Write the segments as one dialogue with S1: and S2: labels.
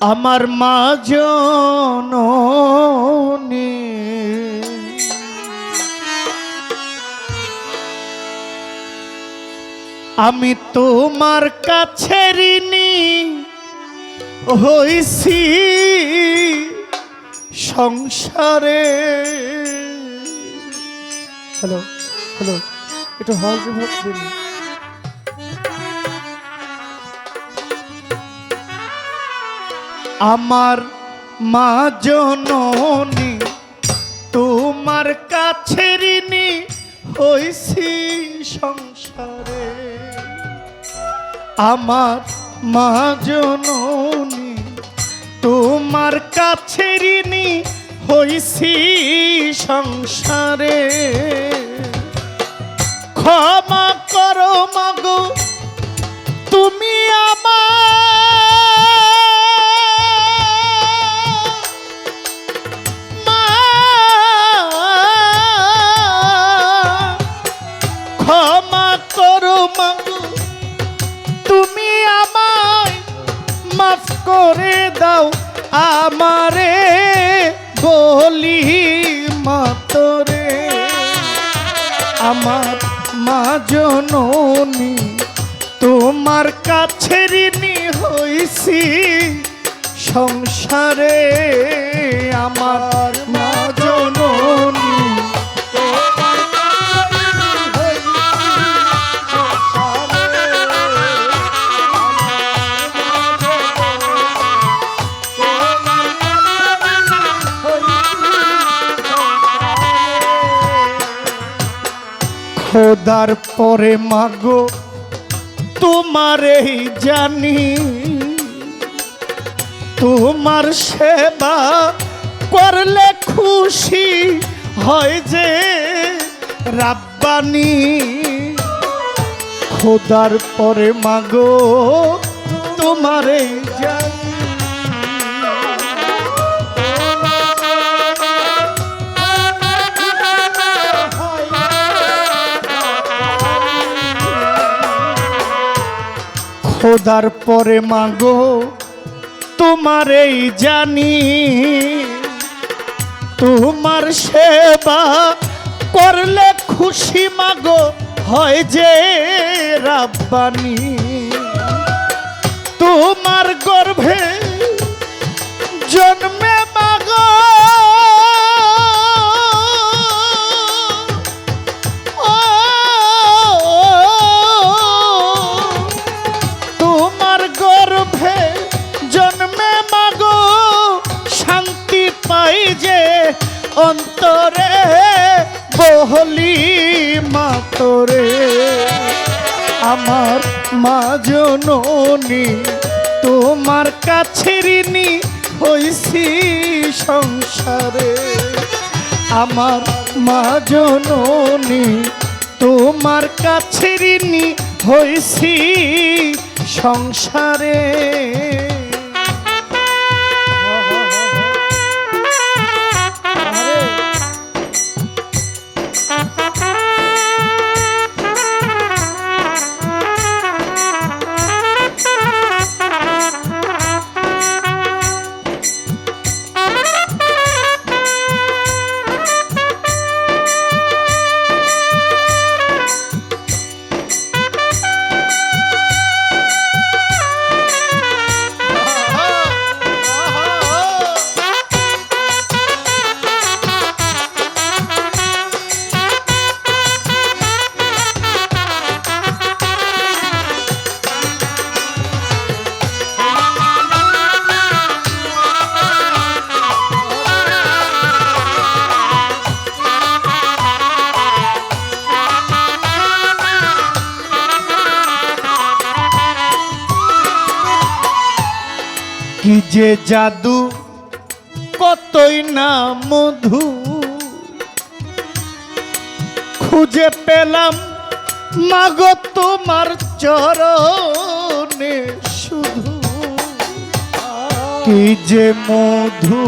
S1: আমার মা জননী। আমি তোমার কাছে ঋণী হইছি সংসারে। হ্যালো হ্যালো একটু হল আমার মা জননী, তোমার কাছে ঋণী হইছি সংসারে। আমার মা জননী, তোমার কাছে ঋণী হইছি সংসারে। ক্ষমা করো মাগো, তুমি আমার আমারে বলি মাতরে। আমার মা জননী তোমার কাছে ঋণী হইছি সংসারে আমার। খোদার পরে মাগো, তোমারেই জানি। তোমার সেবা করলে খুশি হয় যে রাব্বানি। খোদার পরে মাগো, তোমারেই জানি। খোদার পরে মাগো, তোমারেই জানি। তোমার সেবা করলে খুশি মাগো, হয় যে রাব্বানি। তোমার গর্ভে জন্মে মাগো অন্তরে, বহলি মাতরে। আমার মা জননী, তোমার কাছে ঋণী হইছি সংসারে। আমার মা জননী, তোমার কাছে ঋণী হইছি সংসারে। কি যে জাদু, কতই না মধু। খুঁজে পেলাম মাগো তোমার চরণে শুধু। কি যে মধু।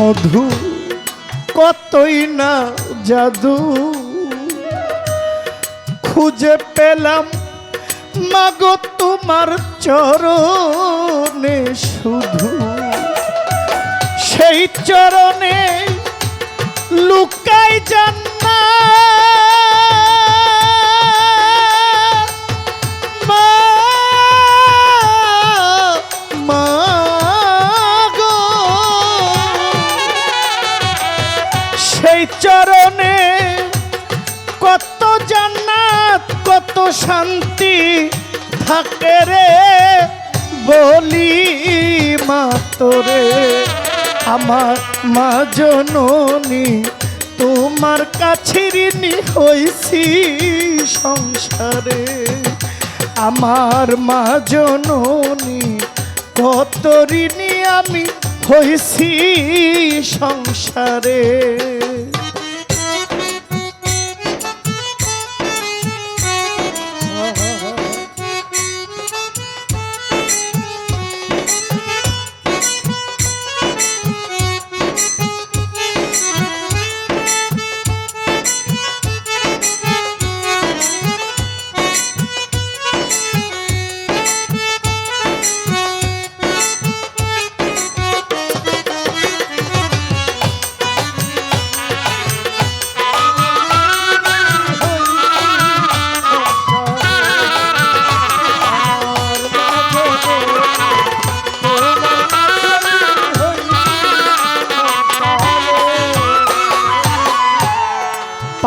S1: মধু কতই না জাদু। খুঁজে পেলাম মাগো তোমার চরণে। সেই চরণে। কত জান্নাত, কত শান্তি থাকে রে, বলি মা তোরে আমার মা জননী, তোমার কাছে ঋণী হইছি সংসারে। আমার মা জননী, কত ঋণী আমি হইছি সংসারে।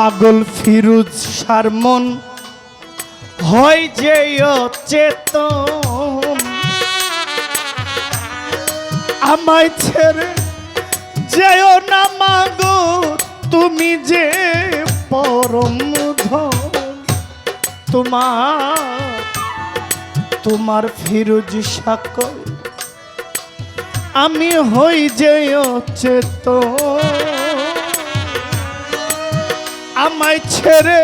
S1: পাগল ফিরুজ সারমন। হয় যে চেতন আমায় ছেড়ে যেও না মাগো, তুমি যে পরম তোমার তোমার ফিরুজ সাকল। আমি হই যে চেতন আমায় ছেড়ে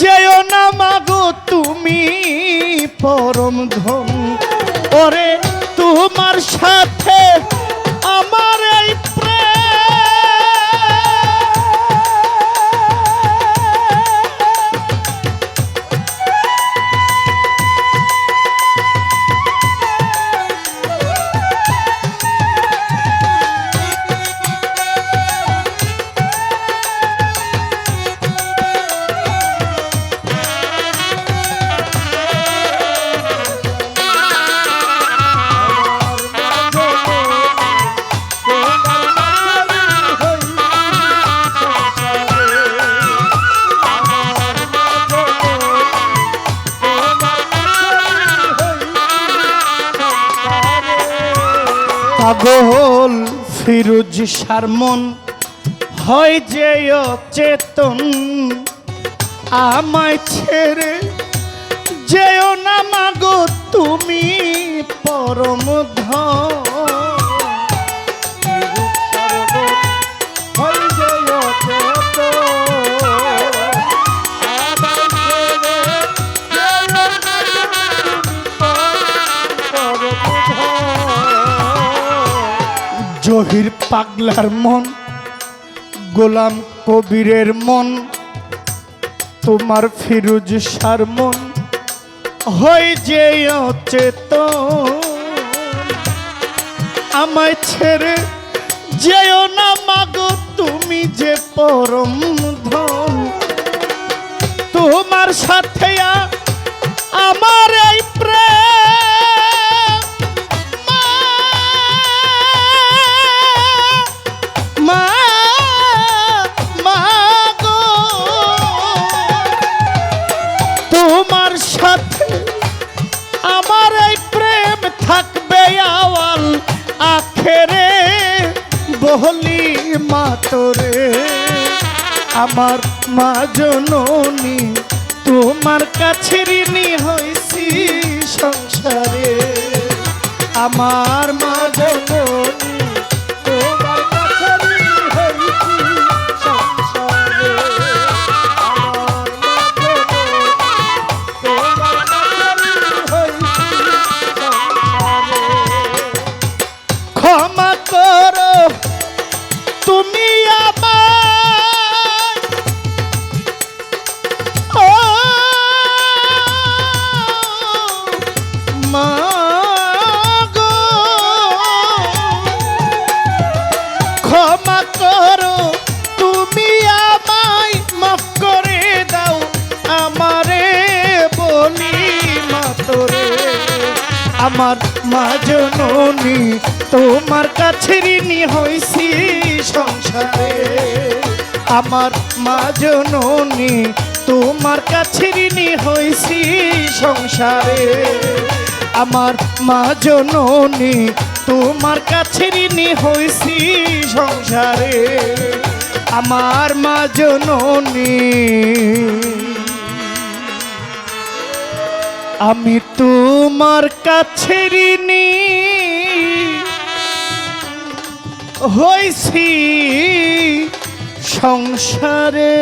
S1: যেও না মাগো তুমি পরম ধন। ওরে তোমার সাথে আমার পাগল ফিরুজ সারমন হয় যে চেতন আমায় ছেড়ে যেও না মাগো তুমি পরম ধন। জহির পাগলার মন, গোলাম কবিরের মন, তোমার ফিরুজ সার মন হয় যে অচেত আমায় ছেড়ে যেও না মাগো, তুমি যে পরম ধন। তোমার সাথে আমার এই প্রেম। তোরে আমার মা জননী তোমার কাছে ঋণী হয়েছি সংসারে। আমার মা আমার মা জননী, তোমার কাছে ঋণী হইছি সংসারে। আমার মা জননী, তোমার কাছে ঋণী হইছি সংসারে। আমার মা জননী, তোমার কাছে ঋণী হইছি সংসারে। আমার মা জননী, আমি তোমার কাছে হইছি সংসারে।